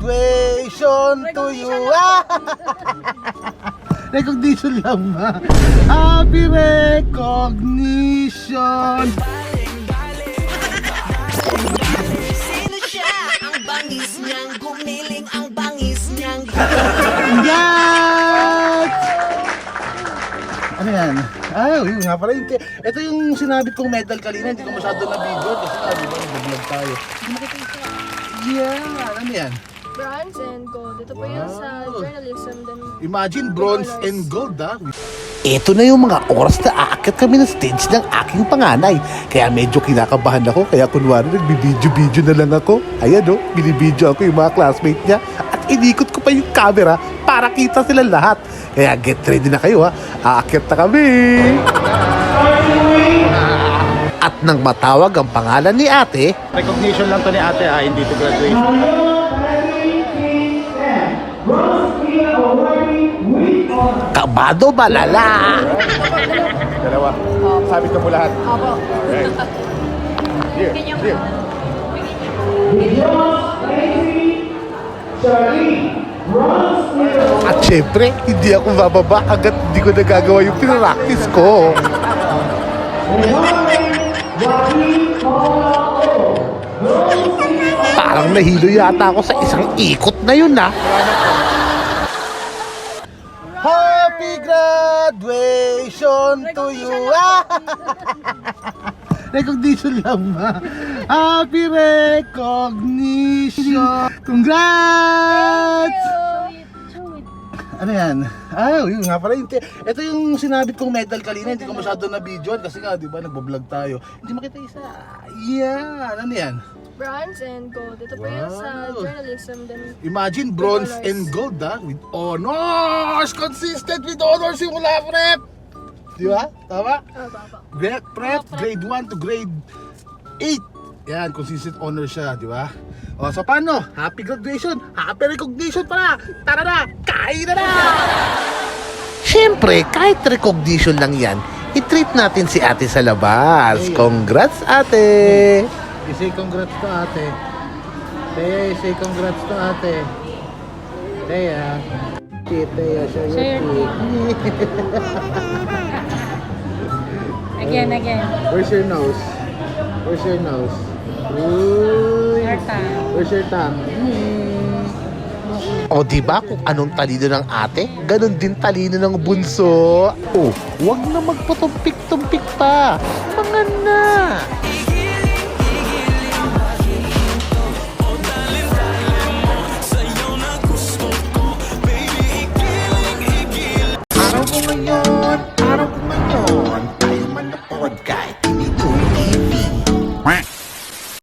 graduation to you. Ah! recognition lang ma. Happy recognition. Sino siya? Ang bangis niyang gumiling ang bangis niyang Yes! Ano yan? Ah, yun nga pala. Yung, ito yung sinabit kong medal kanina. Hindi ko masyado na video kasi nga, di ba, nag-vlog tayo. Yeah! Ano yan? Bronze and gold. Ito po yung sa Wow. journalism. Then, Imagine bronze and gold, ah. Ito na yung mga oras na aakyat kami ng stage ng aking panganay. Kaya medyo kinakabahan ako. Kaya kunwari nagbibideo-video na lang ako. Ayan o, binibideo ako yung mga classmate niya. At inikot ko pa yung camera para kita sila lahat. Kaya get ready na kayo ha. Aakyat na kami. At nang matawag ang pangalan ni ate, Recognition lang to ni ate, ah. Hindi to graduation. Kabado malala. Dalawa. Sabit na po lahat. Opo. Alright. Here, here. At syempre, hindi ako bababa hanggat hindi ko nagagawa yung pinractice ko. Parang nahilo yata ako sa isang ikot na yun ah. Happy graduation to you. Recognition lang ma. Happy recognition. Congrats! Ano yan? Ah, yun nga pala. Yung, ito yung sinabit kong medal kanina. Hindi ko masyado na video kasi nga, di ba, nagbablog tayo. Hindi makita isa. Yan. Ano yan? Bronze and gold. Ito po yung sa Wow. journalism. Then, Imagine bronze honors. and gold ah. With honors! Consistent with honors yung mula prep! Di ba? Tama? ah, baba. Grade, prep, grade 1 to grade 8. Yan, consistent honor siya, di ba? O, so paano? Happy graduation! Happy recognition pala! Tara na! Kain na na! Syempre, kahit recognition lang yan, i-treat natin si ate sa labas. Congrats ate! I-say congrats to ate. Teya, i-say congrats to ate. Teya. Teya, share your cake. Again, again. Where's your nose? Where's your nose? Uy. Your tongue. Where's your tongue? O di ba kung anong talino ng ate, ganun din talino ng bunso. Oh, wag na magpatumpik-tumpik pa. Mga na. sueño